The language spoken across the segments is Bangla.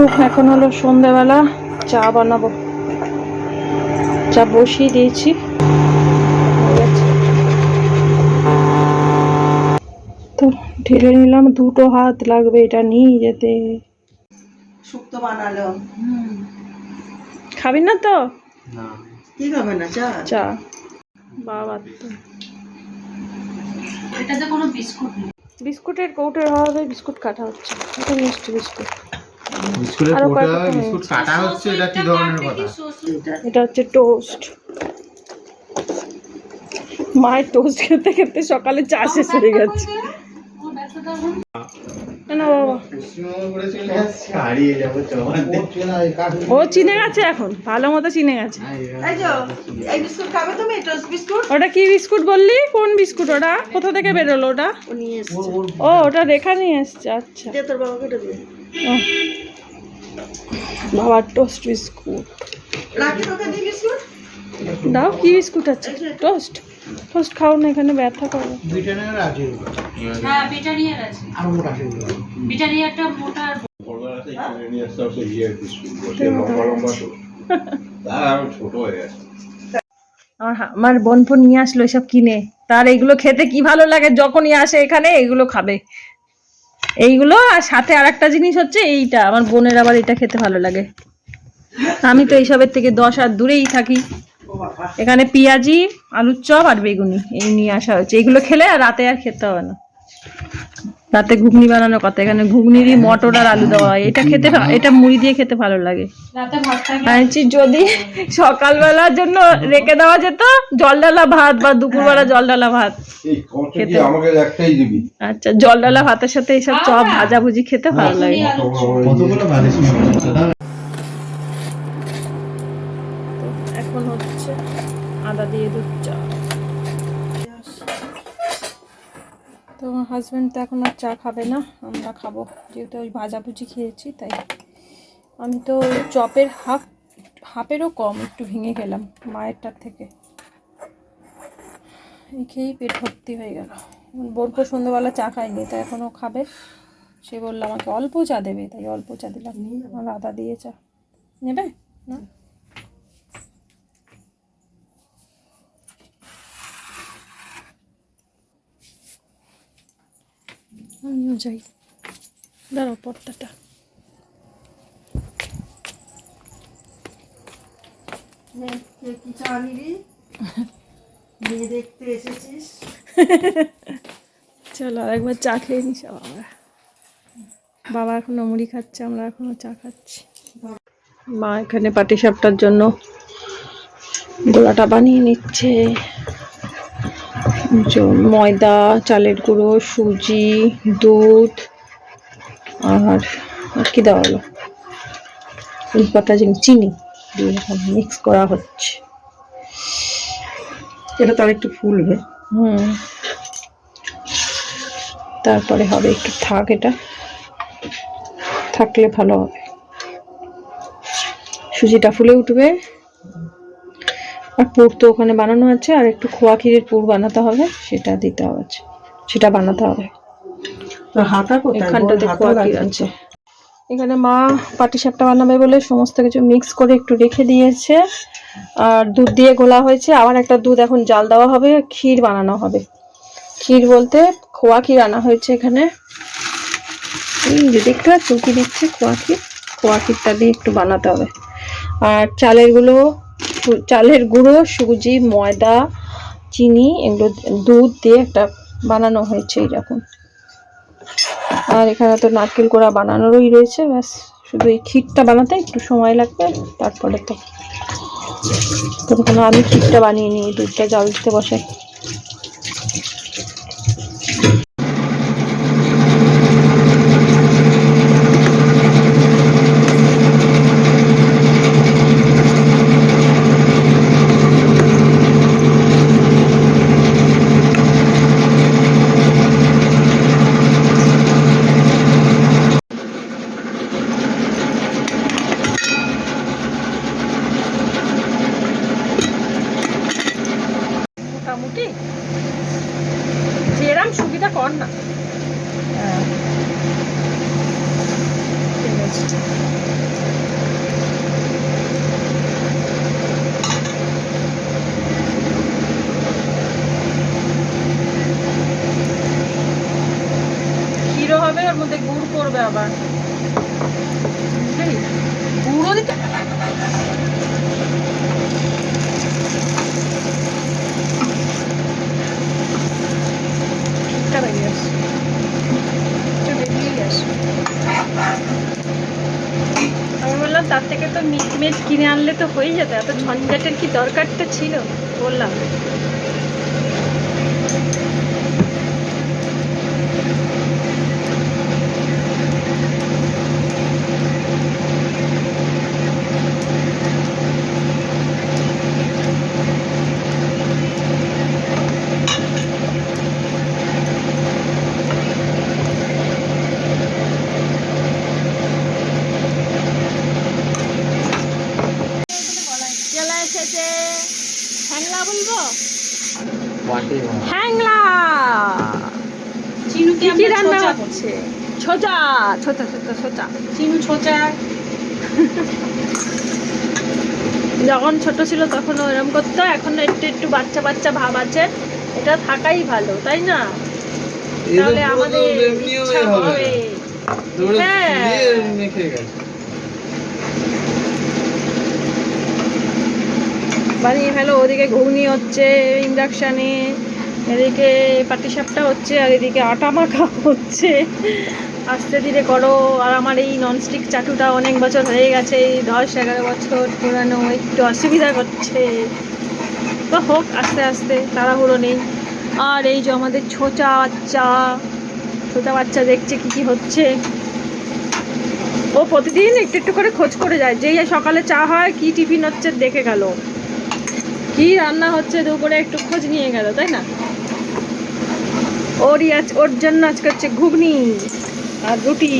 তো এখন হলো সন্ধেবেলা চা বানাবো। চা বসিয়ে দিয়েছি। তো ঢেলে নিলাম দুটো হাত লাগবে এটা নিয়ে যেতে। শুক্তো বানালো। খাবি না তো? কি খাবে না? চা? চা। বাবা তো। এটাতে কোনো বিস্কুট নেই। বিস্কুটের কৌটোর হবে বিস্কুট কাটা হচ্ছে এটা মিষ্টি বিস্কুট। বিস্কুটের পোটা বিস্কুট কাটা হচ্ছে এটা কি ধরনের কথা? এটা হচ্ছে টোস্ট। মায়ের টোস্ট খেতে খেতে সকালে চা শেষ হয়ে গেছে। ও চিনে গেছে এখন ভালো মতো চিনে গেছে। এই যে এই বিস্কুট খাবে তুমি? Toast biscuit? ওটা কি বিস্কুট বললি? কোন বিস্কুট ওটা? কোথা থেকে বেরোলো ওটা? ও ওটা রেখা নিয়ে এসছে আচ্ছা। বাবার টোস্ট বিস্কুট। রাখি তোকে দি বিস্কুট? দাও কি বিস্কুট আছে? টোস্ট? টোস্ট খাও না এখানে ব্যথা করবে হ্যাঁ ব্রিটানিয়ার আছে। ব্রিটানিয়ারটা মোটা আর ছোট হয়ে গেছে আমার আমার বোন ফোন নিয়ে আসলো এসব কিনে। তার এইগুলো খেতে কি ভালো লাগে? যখনই আসে এখানে এইগুলো খাবে। এইগুলো আর সাথে আর একটা জিনিস হচ্ছে এইটা। আমার বোনের আবার এটা খেতে ভালো লাগে। আমি তো এইসবের থেকে দশ হাত দূরেই থাকি। এখানে পেঁয়াজি আলুর চপ আর বেগুনি। এই নিয়ে আসা হচ্ছে এগুলো খেলে আর রাতে আর খেতে হবে না। রাতে ঘুগনি বানানোর কথা। এখানে ঘুগনিরই মটর আর আলু দেওয়া হয়। এটা খেতে এটা মুড়ি দিয়ে খেতে ভালো লাগে। রাতে ভাত থাকে যদি সকালবেলার জন্য রেখে দেওয়া যেত জল ডালা ভাত বা দুপুরবেলা জল ডালা ভাত এই খেতে। আমাকে একটাই দিবি? আচ্ছা জল ডালা ভাতের সাথে এইসব চপ ভাজাভুজি খেতে ভালো লাগে কতগুলো বাজে এখন হচ্ছে আদা দিয়ে দুধ চা তো আমার হাজব্যান্ড তো এখন আর চা খাবে না, আমরা খাব। যেহেতু ওই ভাজাভুজি খেয়েছি, তাই আমি তো চপের হাফ হাফেরও কম, একটু ভেঙে গেলাম মায়েরটার থেকে। এই খেয়েই পেট ভর্তি হয়ে গেল। বোরকো সন্ধ্যেবেলা চা খাইনি, তাই এখনও খাবে। সে বলল, আমাকে অল্প চা দেবে। তাই অল্প চা দিলাম। আমার আদা দিয়ে চা। নেবে? না? আমিও যাই। দাঁড়াও পর্দাটা। কি চা নিবি? মেয়ে দেখতে এসেছিস। চলো একবার চা খেয়ে নিস আমরা। বাবা এখনও মুড়ি খাচ্ছে আমরা এখনও চা খাচ্ছি। মা এখানে পাটি সাপটার জন্য গোলাটা বানিয়ে নিচ্ছে। ময়দা চালের গুঁড়ো সুজি দুধ আর আর কি দেওয়া হলো? জিনিস চিনি দিয়ে মিক্স করা হচ্ছে। এটা তার একটু ফুলবে। হুম। তারপরে হবে একটু থাক এটা। থাকলে ভালো হবে। সুজিটা ফুলে উঠবে। আর পুর তো ওখানে বানানো আছে আর একটু খোয়া ক্ষীরের পুর বানাতে হবে সেটা দিতে হবে সেটা বানাতে হবে। এখানটাতে খোয়া ক্ষীর আছে। এখানে মা পাটিসাপটা বানাবে বলে সমস্ত কিছু মিক্স করে একটু রেখে দিয়েছে। আর দুধ দিয়ে গোলা হয়েছে আবার একটা দুধ এখন জাল দেওয়া হবে ক্ষীর বানানো হবে। ক্ষীর বলতে খোয়া ক্ষীর আনা হয়েছে এখানে। যে দেখতে পাচ্ছ কি দিচ্ছে খোয়া ক্ষীর? খোয়া ক্ষীরটা দিয়ে একটু বানাতে হবে। আর চালেরগুলো সু- চালের গুঁড়ো, সুজি, ময়দা, চিনি, এগুলো দুধ দিয়ে একটা বানানো হয়েছে এইরকম। আর এখানে তো নারকেল কোড়া বানানোরই রয়েছে, ব্যাস। শুধু এই ক্ষীরটা বানাতে একটু সময় লাগবে, তারপরে তো ততক্ষণ আমি ক্ষীরটা বানিয়ে নিই, দুধটা জাল দিতে বসাই মোটামুটি ওর মধ্যে গুড় করবে আবার বুঝলি? গুঁড়ো দিতে ঠিকঠাক বেরিয়ে আসছে একটু বেরিয়েই আসে আমি বললাম তার থেকে তো মিট কিনে আনলে তো হয়ে যেত এত ঝঞ্ঝাটের কি দরকারটা ছিল? বললাম। চলে হ্যাংলা বলব? হ্যাংলা! চিনুকে কি রান্না ছোচা হচ্ছে? ছোচা ছোচা ছোচা ছোচা। চিনু ছোচা। যখন ছোট ছিল তখন এরকম করতো এখন একটু একটু বাচ্চা বাচ্চা ভাব আছে এটা থাকাই ভালো তাই না? তাহলে আমাদের হ্যাঁ। মেখে গেছে বানিয়ে ফেলো ওদিকে ঘুগনি হচ্ছে ইন্ডাকশানে এদিকে পাটিসাপটা হচ্ছে, আর এদিকে আটা মাখা হচ্ছে। আস্তে ধীরে করো, আর আমার এই ননস্টিক চাটুটা অনেক বছর হয়ে গেছে, এই দশ, এগারো বছর পুরানো, একটু অসুবিধা করছে। তো হোক, আস্তে আস্তে, তাড়াহুড়ো নেই। আর এই যে আমাদের ছোচা বাচ্চা ছোচা বাচ্চা দেখছে কি কি হচ্ছে। ও প্রতিদিন একটু একটু করে খোঁজ করে যায়, যেই সকালে চা হয়, কি টিফিন হচ্ছে, দেখে গেল। কি রান্না হচ্ছে দুপুরে একটু খোঁজ নিয়ে গেল তাই না ওরই আজ ওর জন্য আজকে হচ্ছে ঘুগনি আর রুটি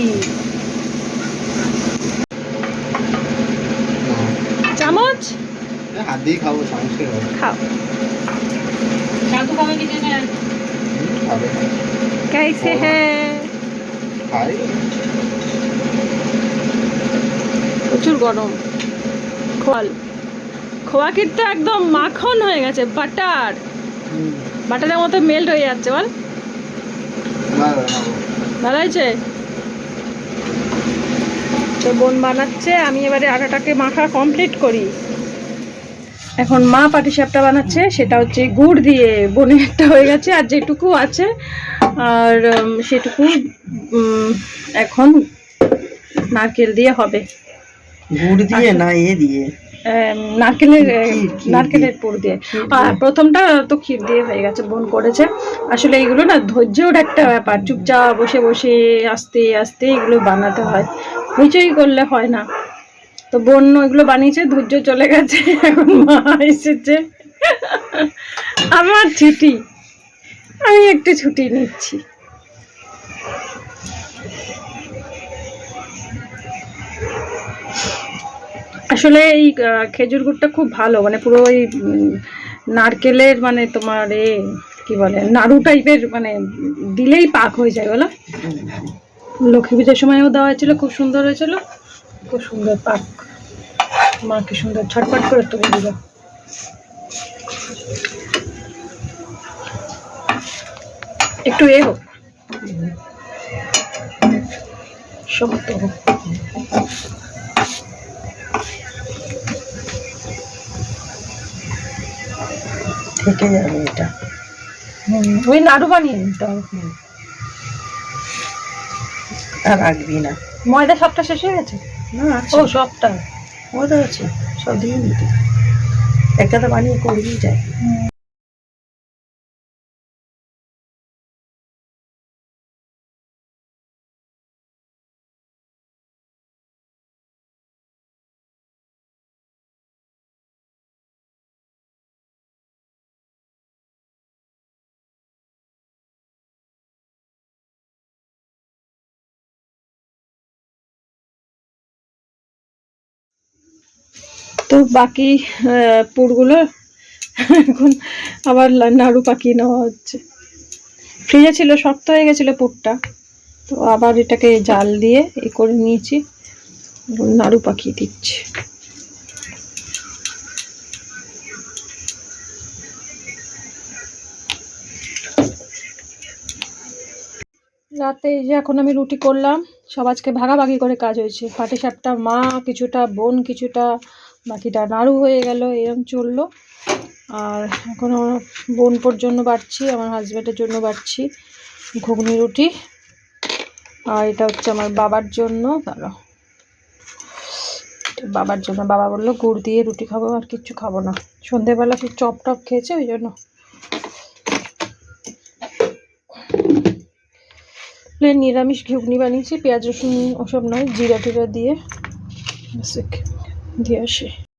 চামচ হাত দিয়ে খাবো সমস্যা হবে খাও শান্তু খাবে কি জেনে খাবে कैसे है খাই প্রচুর গরম খোয়াল খোয়া কিন্তু একদম মাখন হয়ে গেছে, বাটার। বাটারের মতো মেল্ট হয়ে যাচ্ছে, বল। ভালো হয়েছে? তো বোন বানাচ্ছে, আমি এবারে আটাটাকে মাখা কমপ্লিট করি। এখন মা পাটিসাপটা বানাচ্ছে, সেটা হচ্ছে গুড় দিয়ে বোনের একটা হয়ে গেছে, আর যেটুকু আছে, আর সেটুকু এখন নারকেল দিয়ে হবে। গুড় দিয়ে না, এ দিয়ে? নারকেলের নারকেলের পুর দিয়ে। আর প্রথমটা তো ক্ষীর দিয়ে হয়ে গেছে বোন করেছে। আসলে এগুলো না ধৈর্যর একটা ব্যাপার। চুপচাপ বসে বসে আস্তে আস্তে এগুলো বানাতে হয়। হইচই করলে হয় না। তো বোন এগুলো বানিয়েছে ধৈর্য চলে গেছে এখন মা এসেছে। আমার ছুটি। আমি একটু ছুটি নিচ্ছি। আসলে এই খেজুর গুড়টা খুব ভালো মানে পুরো ওই নারকেলের মানে তোমার এ, কি বলে, নাড়ু টাইপের মানে দিলেই পাক হয়ে যায়, বলো। লক্ষ্মী পুজোর সময়ও দেওয়া হয়েছিল, খুব সুন্দর হয়েছিল। খুব সুন্দর পাক। মা কি সুন্দর ছটপট করে তুলে দিল। একটু এ হোক। শক্ত হোক। থেকে যাবে এটা। ওই নাড়ু বানিয়ে নিতে হবে। আর রাখবি না। ময়দা সবটা শেষ হয়ে গেছে? না ও সবটা? ময়দা আছে সব দিয়ে নিতে একটা তো বানিয়ে করবি যায় তো বাকি পুরগুলো এখন আবার নাড়ু পাকিয়ে নেওয়া হচ্ছে। ফ্রিজে ছিল, শক্ত হয়ে গেছিল পুরটা। তো আবার এটাকে জাল দিয়ে এ করে নিয়েছি, নাড়ু পাকিয়ে দিচ্ছি। রাতে এই যে এখন আমি রুটি করলাম, সব আজকে ভাগাভাগি করে কাজ হয়েছে। পাটি সাপটা মা, কিছুটা বোন, কিছুটা বাকিটা নাড়ু হয়ে গেল, এরম চলল। আর এখন আমার বোন পর জন্য বাড়ছি, আমার হাজব্যান্ডের জন্য বাড়ছি ঘুগনি রুটি। আর এটা হচ্ছে আমার বাবার জন্য এটা বাবার জন্য, বাবা বলল, গুড় দিয়ে রুটি খাব, আর কিচ্ছু খাব না। সন্ধেবেলা সে চপ টপ খেয়েছে, ওই জন্য। প্লেন নিরামিষ ঘুগনি বানিয়েছি, পেঁয়াজ রসুন ওসব নয়, জিরা টিরা দিয়ে। ব্যাস, দিয়ে আসি